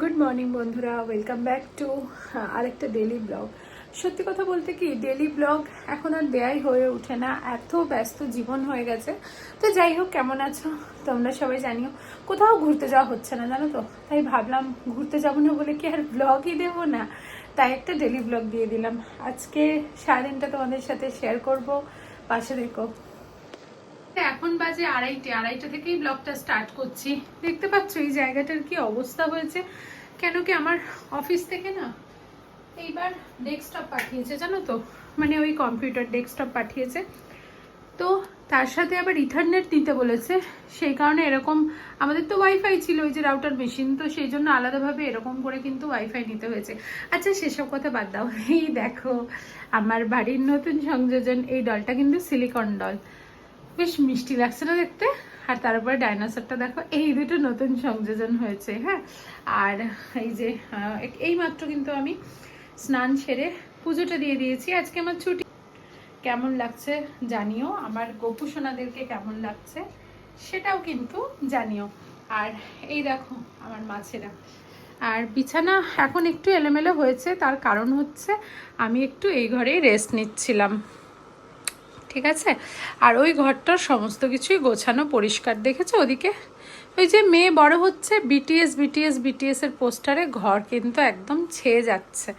Good morning বন্ধুরা। Welcome back to আরেকটা daily blog সত্যি কথা বলতে কি ডেলি ব্লগ এখন আর দেয়াই হয়ে ওঠে না। এত ব্যস্ত জীবন হয়ে গেছে। তো যাই হোক, কেমন আছো? তোমরা সবাই জানিও, কোথাও ঘুরতে যাওয়া হচ্ছে না, জানো তো? তাই ভাবলাম, ঘুরতে যাব না বলে কি আর ব্লগই দেবো না? তাই একটা ডেলি ব্লগ দিয়ে দিলাম। আজকে সারাদিনটা তোমাদের সাথে শেয়ার করব। পাশে দেখো এখন বাজে আড়াইটে, আড়াইটা থেকেই ব্লগটা স্টার্ট করছি। দেখতে পাচ্ছ এই জায়গাটার কি অবস্থা হয়েছে? কেন কি আমার অফিস থেকে না এইবার ডেস্কটপ পাঠিয়েছে, জানো তো? মানে ওই কম্পিউটার ডেস্কটপ পাঠিয়েছে। তো তার সাথে আবার ইথারনেট দিতে বলেছে। সেই কারণে এরকম আমাদের তো ওয়াইফাই ছিল ওই যে রাউটার মেশিন তো সেই জন্য আলাদাভাবে এরকম করে কিন্তু ওয়াইফাই নিতে হয়েছে। আচ্ছা সেসব কথা বাদ দাও। এই দেখো, আমার বাড়ির নতুন সংযোজন, এই ডলটা কিন্তু সিলিকন ডল বেশ মিষ্টি লাগছে না দেখতে। আর তারপরে ডাইনোসরটা দেখো, এই দুটো নতুন সংযোজন হয়েছে হ্যাঁ। আর এই যে এই মাত্র কিন্তু আমি স্নান সেরে পুজোটা দিয়ে দিয়েছি। আজকে আমার ছুটি। কেমন লাগছে জানিও। আমার গোপু সোনাদেরকে কেমন লাগছে সেটাও কিন্তু জানিও। আর এই দেখো, আমার মাছেরা। আর বিছানা এখন একটু এলোমেলো হয়েছে, তার কারণ হচ্ছে আমি একটু এই ঘরেই রেস্ট নিচ্ছিলাম। ঠিক আছে? আর ওই ঘরটার সমস্ত কিছুই গোছানো পরিষ্কার, দেখেছ ওদিকে? ওই যে মেয়ে বড় হচ্ছে বিটিএস বিটিএস বিটিএস এর পোস্টারে ঘর কিন্তু একদম ছেয়ে যাচ্ছে।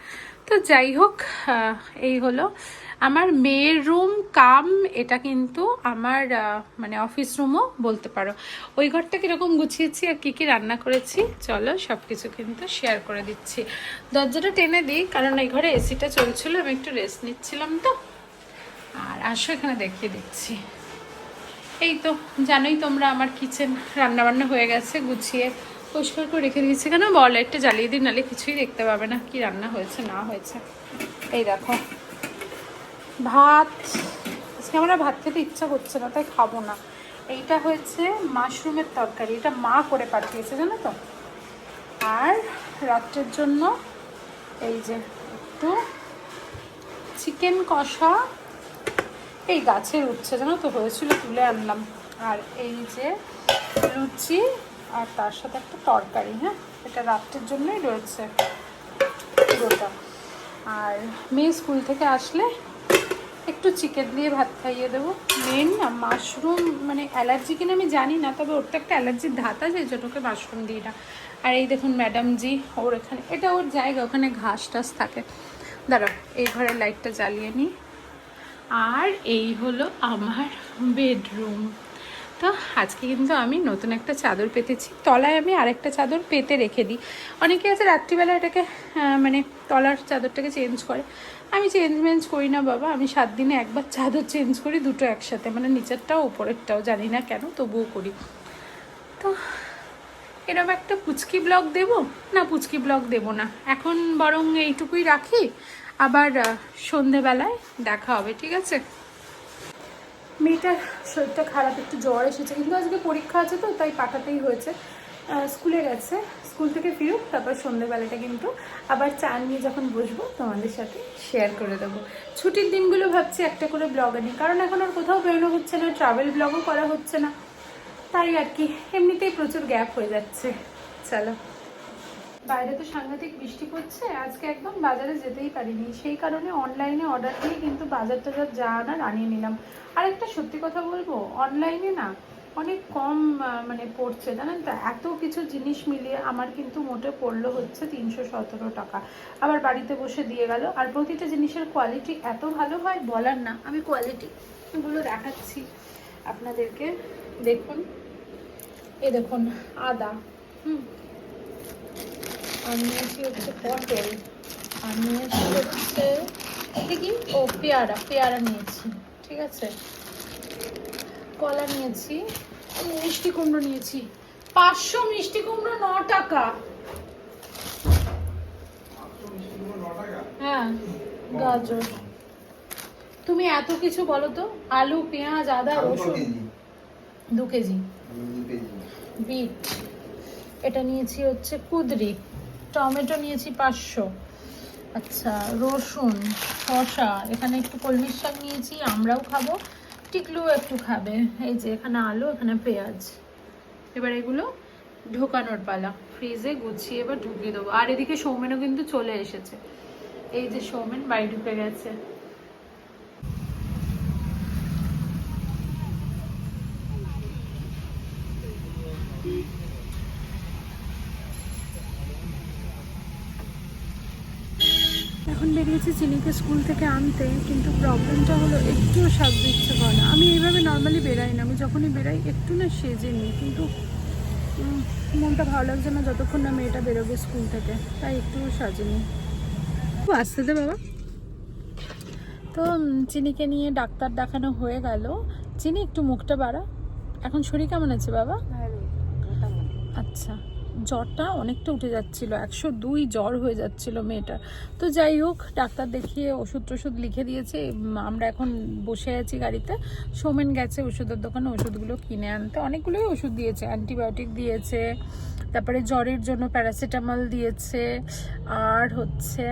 তো যাই হোক এই হলো। আমার মেয়ের রুম, কাম, এটা কিন্তু আমার মানে অফিস রুমও বলতে পারো। ওই ঘরটা কীরকম গুছিয়েছি আর কী কী রান্না করেছি, চলো সব কিছু কিন্তু শেয়ার করে দিচ্ছি। দরজাটা টেনে দিই, কারণ এই ঘরে এসিটা চলছিল, আমি একটু রেস্ট নিচ্ছিলাম তো। আর আসো এখানে দেখিয়ে দিচ্ছি। এই তো, জানোই তোমরা আমার কিচেন রান্নাবান্না হয়ে গেছে, গুছিয়ে পরিষ্কার করে রেখে দিয়েছি। কেন বল লাইটটা জ্বালিয়ে দিন, নাহলে কিছুই দেখতে পাবে না, কি রান্না হয়েছে, না হয়েছে। এই দেখো, ভাত, আজকে আমরা ভাত খেতে ইচ্ছা করছে না, তাই খাব না। এইটা হয়েছে মাশরুমের তরকারি, এটা মা করে পাঠিয়েছে, জানো তো। আর রাত্রের জন্য এই যে একটু চিকেন কষা এই গাছের উচ্ছে জানো তো হয়েছিল তুলে আনলাম। আর এই যে লুচি আর তার সাথে একটা তরকারি হ্যাঁ? এটা রাত্রের জন্যই রয়েছে পুরোটা আর মেয়ে স্কুল থেকে আসলে একটু চিকেন দিয়ে ভাত খাইয়ে দেবো। মেন না, মাশরুম মানে অ্যালার্জি কিনা আমি জানি না, তবে ওর তো একটা অ্যালার্জির ধাত আছে, এই জন্য ওকে মাশরুম দিই না। আর এই দেখুন ম্যাডাম জি, ওর এখানে, এটা ওর জায়গা, ওখানে ঘাস টাস থাকে। দাঁড়াও, এই ঘরের লাইটটা জ্বালিয়ে নিই। আর এই হলো আমার বেডরুম তো আজকে কিন্তু আমি নতুন একটা চাদর পেতেছি। তলায় আমি আরেকটা চাদর পেতে রেখে দিই। অনেকে আছে রাত্রিবেলা এটাকে মানে তলার চাদরটাকে চেঞ্জ করে। আমি চেঞ্জ মেঞ্জ করি না বাবা। আমি সাত দিনে একবার চাদর চেঞ্জ করি দুটো একসাথে। মানে নিচেরটাও ওপরেরটাও জানি না কেন, তবুও করি। তো এরকম একটা পুচকি ব্লগ দেব? না, পুচকি ব্লগ দেব না। এখন বরং এইটুকুই রাখি। আবার সন্ধেবেলায় দেখা হবে, ঠিক আছে? মেয়েটার শরীরটা খারাপ, একটু জ্বর এসেছে। কিন্তু আজকে পরীক্ষা আছে তো, তাই পাঠাতেই হয়েছে। স্কুলে গেছে, স্কুল থেকে ফিরুক, তারপর সন্ধেবেলাটা কিন্তু আবার চা নিয়ে যখন বসবো, তোমাদের সাথে শেয়ার করে দেবো। ছুটির দিনগুলো ভাবছি একটা করে ব্লগ আনি, কারণ এখন আর কোথাও বেরোনো হচ্ছে না ট্রাভেল ব্লগও করা হচ্ছে না। তাই আর কি, এমনিতেই প্রচুর গ্যাপ হয়ে যাচ্ছে। চলো। বাইরে তো সাংঘাতিক বৃষ্টি পড়ছে, আজকে একদম বাজারে যেতেই পারিনি। সেই কারণে অনলাইনে অর্ডার দিয়ে কিন্তু বাজার টাজার যা আনার আনিয়ে নিলাম। আর একটা সত্যি কথা বলব অনলাইনে না অনেক কম মানে পড়ছে, জানেন তো? এত কিছু জিনিস মিলিয়ে আমার কিন্তু মোটে পড়ল হচ্ছে তিনশো সতেরো টাকা। আবার বাড়িতে বসে দিয়ে গেল। আর প্রতিটা জিনিসের কোয়ালিটি এত ভালো হয় বলার না, আমি কোয়ালিটিগুলো দেখাচ্ছি আপনাদেরকে। দেখুন, এ দেখুন, আদা, হুম। আর নিয়েছি হচ্ছে পটল আর নিয়েছি হচ্ছে কি? ও পেয়ারা পেয়ারা নিয়েছি ঠিক আছে? কলা নিয়েছি মিষ্টি কুমড়ো নিয়েছি। পাঁচশো মিষ্টি কুমড়ো ন টাকা। হ্যাঁ গাজর। তুমি এত কিছু বলো তো? আলু পেঁয়াজ আদা রসুন। দু কেজি। বিট। এটা নিয়েছি হচ্ছে কুদরি। টমেটো নিয়েছি পাঁচশো। আচ্ছা রসুন শশা এখানে একটু কলমির শাক নিয়েছি, আমরাও খাব। টিকলু একটু খাবে। এই যে, এখানে আলু, এখানে পেঁয়াজ। এবার এগুলো ঢোকানোর পালা। ফ্রিজে গুছিয়ে এবার ঢুকিয়ে দেবো। আর এদিকে সৌমেনও কিন্তু চলে এসেছে। এই যে সৌমেন, বাড়ি ঢুকে গেছে। এখন বেরিয়েছি চিনিকে স্কুল থেকে আনতে কিন্তু প্রবলেমটা হলো একটুও সাজতে ইচ্ছে করে না। আমি এইভাবে নর্মালি বেরাই না আমি যখনই বেরাই একটু না সেজে নিই কিন্তু মনটা ভালো লাগছে না যতক্ষণ না মেয়েটা বেরোবে স্কুল থেকে তাই একটু সাজিনি আসতে দে বাবা। তো চিনিকে নিয়ে ডাক্তার দেখানো হয়ে গেল। চিনি একটু মুখটা বাড়া। এখন শরীর কেমন আছে বাবা? আচ্ছা। জ্বরটা অনেকটা উঠে যাচ্ছিল, একশো দুই জ্বর হয়ে যাচ্ছিল মেয়েটার। তো যাই হোক, ডাক্তার দেখিয়ে ওষুধ টষুধ লিখে দিয়েছে আমরা এখন বসে আছি গাড়িতে। সোমেন গেছে ওষুধের দোকানে, ওষুধগুলো কিনে আনতে। অনেকগুলোই ওষুধ দিয়েছে, অ্যান্টিবায়োটিক দিয়েছে, তারপরে জ্বরের জন্য প্যারাসিটামল দিয়েছে, আর হচ্ছে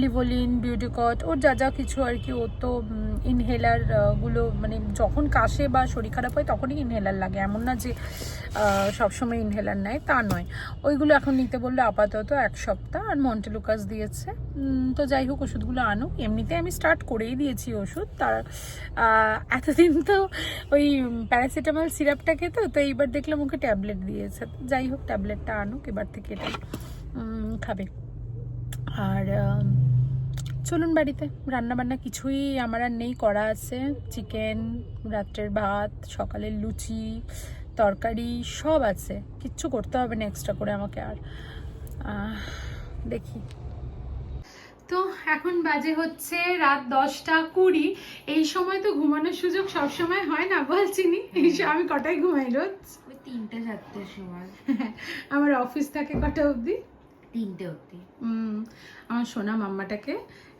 লিভোলিন, বিউটিকট, ওর যা যা কিছু আর কি, ও তো ইনহেলারগুলো মানে যখন কাশে বা শরীর খারাপ হয়, তখনই ইনহেলার লাগে। এমন না যে সবসময় ইনহেলার নেয়। তা নয়। ওইগুলো এখন নিতে বললে আপাতত এক সপ্তাহ আর মন্টেলুকাস দিয়েছে। তো যাই হোক, ওষুধগুলো আনুক। এমনিতে আমি স্টার্ট করেই দিয়েছি ওষুধ। তার এতদিন তো ওই প্যারাসিটামল সিরাপটা খেতো, তো এইবার দেখলাম ওকে ট্যাবলেট দিয়েছে। যাই হোক ট্যাবলেটটা আনুক, এবার থেকে এটা খাবে। আর চলুন বাড়িতে। রান্না বান্না কিছুই আমার আর নেই করা আছে চিকেন রাত্রের ভাত, সকালের লুচি তরকারি সব আছে। কিচ্ছু করতে হবে না এক্সট্রা করে আমাকে আর। দেখি। তো এখন বাজে হচ্ছে রাত দশটা কুড়ি। এই সময় তো ঘুমানোর সুযোগ সব সময় হয় না বলছিনি? এই আমি কটায় ঘুমাই রোজ? তিনটে চারটের সময়। আমার অফিস থাকে কটা অবধি? তিনটে অব্দি আমার সোনা মাম্মাটাকে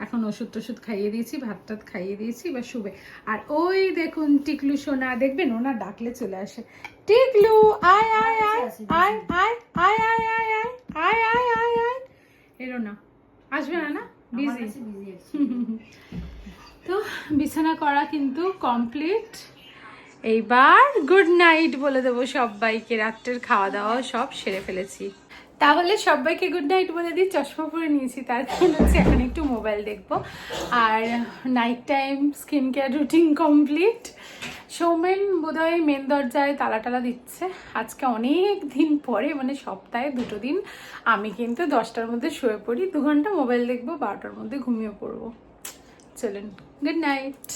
এখন ওষুধ টষুধ খাইয়ে দিয়েছি ভাত টাত খাইয়ে দিয়েছি বা শুবে। আর ওই দেখুন টিকলু সোনা দেখবেন ওনা ডাকলে চলে আসে। টিকলু আয় আয় আয় আয় আয় আয় আয় আয় আয় আয় আয় আয় আয়। এলো না। আসবে না না? বিজি তো বিছানা করা কিন্তু কমপ্লিট এইবার গুড নাইট বলে দেবো সবাইকে। রাত্রের খাওয়া দাওয়া সব সেরে ফেলেছি। তাহলে সবাইকে গুড নাইট বলে দিই চশমা পরে নিয়েছি। তার কারণ হচ্ছে এখন একটু মোবাইল দেখব। আর night time skin care routine complete Soumen বোধহয় মেন দরজায় তালা টালা দিচ্ছে। আজকে অনেক দিন পরে মানে সপ্তাহে দুটো দিন, আমি কিন্তু দশটার মধ্যে শুয়ে পড়ি। দু ঘণ্টা মোবাইল দেখব, বারোটার মধ্যে ঘুমিয়ে পড়ব। চলুন গুড নাইট